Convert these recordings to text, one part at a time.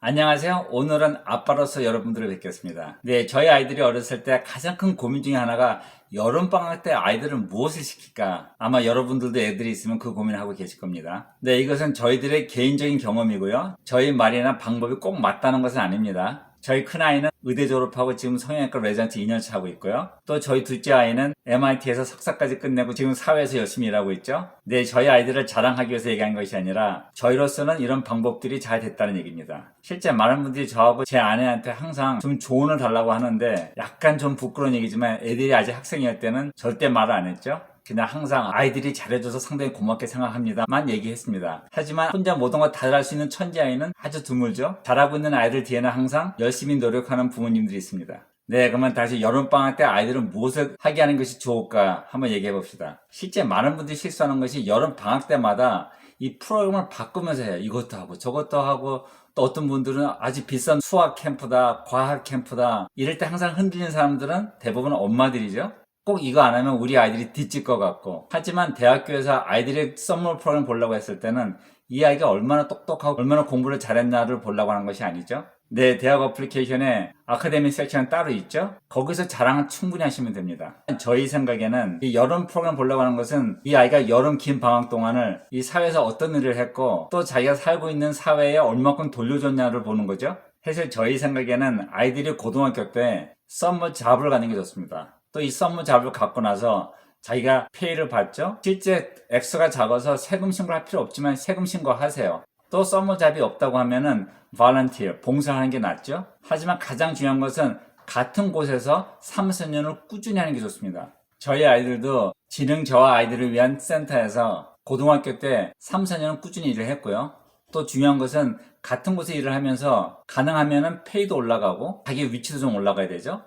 안녕하세요. 오늘은 아빠로서 여러분들을 뵙겠습니다. 네, 저희 아이들이 어렸을 때 가장 큰 고민 중에 하나가 여름방학 때 아이들은 무엇을 시킬까? 아마 여러분들도 애들이 있으면 그 고민을 하고 계실 겁니다. 네, 이것은 저희들의 개인적인 경험이고요. 저희 말이나 방법이 꼭 맞다는 것은 아닙니다. 저희 큰아이는 의대 졸업하고 지금 성형외과 레전트 2년차 하고 있고요. 또 저희 둘째 아이는 MIT에서 석사까지 끝내고 지금 사회에서 열심히 일하고 있죠. 네, 저희 아이들을 자랑하기 위해서 얘기한 것이 아니라 저희로서는 이런 방법들이 잘 됐다는 얘기입니다. 실제 많은 분들이 저하고 제 아내한테 항상 좀 조언을 달라고 하는데 약간 좀 부끄러운 얘기지만 애들이 아직 학생이었을 때는 절대 말을 안 했죠. 그냥 항상 아이들이 잘해줘서 상당히 고맙게 생각합니다만 얘기했습니다. 하지만 혼자 모든 걸다할수 있는 천재 아이는 아주 드물죠. 잘하고 있는 아이들 뒤에는 항상 열심히 노력하는 부모님들이 있습니다. 네, 그러면 다시 여름방학 때 아이들은 무엇을 하게 하는 것이 좋을까 한번 얘기해 봅시다. 실제 많은 분들이 실수하는 것이 여름방학 때마다 이 프로그램을 바꾸면서 해요. 이것도 하고 저것도 하고 또 어떤 분들은 아주 비싼 수학 캠프다, 과학 캠프다 이럴 때 항상 흔들리는 사람들은 대부분 엄마들이죠. 꼭 이거 안 하면 우리 아이들이 뒤질 것 같고. 하지만 대학교에서 아이들의 썸머 프로그램 보려고 했을 때는 이 아이가 얼마나 똑똑하고 얼마나 공부를 잘했나를 보려고 하는 것이 아니죠. 네 대학 어플리케이션에 아카데미 섹션 따로 있죠? 거기서 자랑을 충분히 하시면 됩니다. 저희 생각에는 이 여름 프로그램 보려고 하는 것은 이 아이가 여름 긴 방학 동안을 이 사회에서 어떤 일을 했고 또 자기가 살고 있는 사회에 얼마큼 돌려줬냐를 보는 거죠. 사실 저희 생각에는 아이들이 고등학교 때 썸머 잡을 가는 게 좋습니다 또이 썸머 잡을 갖고 나서 자기가 페이를 받죠. 실제 액수가 작아서 세금 신고를 할 필요 없지만 세금 신고하세요. 또 썸머 잡이 없다고 하면은 volunteer, 봉사하는 게 낫죠. 하지만 가장 중요한 것은 같은 곳에서 3, 4년을 꾸준히 하는 게 좋습니다. 저희 아이들도 지능 저하 아이들을 위한 센터에서 고등학교 때 3, 4년은 꾸준히 일을 했고요. 또 중요한 것은 같은 곳에 일을 하면서 가능하면은 페이도 올라가고 자기 위치도 좀 올라가야 되죠.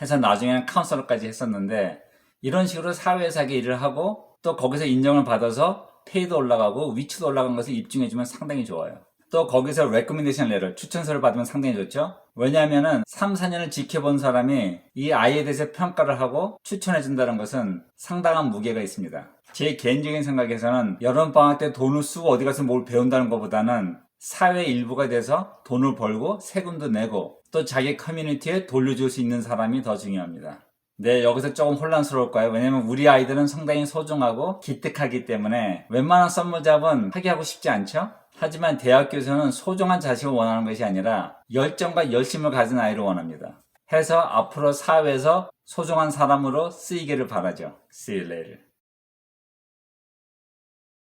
해서 나중에는 카운슬러까지 했었는데 이런 식으로 하게 일을 하고 또 거기서 인정을 받아서 페이도 올라가고 위치도 올라간 것을 입증해주면 상당히 좋아요. 또 거기서 레코멘데이션 레를 추천서를 받으면 상당히 좋죠. 왜냐하면은 3, 4년을 지켜본 사람이 이 아이에 대해서 평가를 하고 추천해 준다는 것은 상당한 무게가 있습니다. 제 개인적인 생각에서는 여름 방학 때 돈을 쓰고 어디 가서 뭘 배운다는 것보다는 사회 일부가 돼서 돈을 벌고 세금도 내고 또 자기 커뮤니티에 돌려줄 수 있는 사람이 더 중요합니다. 네, 여기서 조금 혼란스러울까요? 왜냐면 우리 아이들은 상당히 소중하고 기특하기 때문에 웬만한 썸머잡은 하게 하고 싶지 않죠? 하지만 대학교에서는 소중한 자식을 원하는 것이 아니라 열정과 열심을 가진 아이를 원합니다. 해서 앞으로 사회에서 소중한 사람으로 쓰이기를 바라죠. See you later.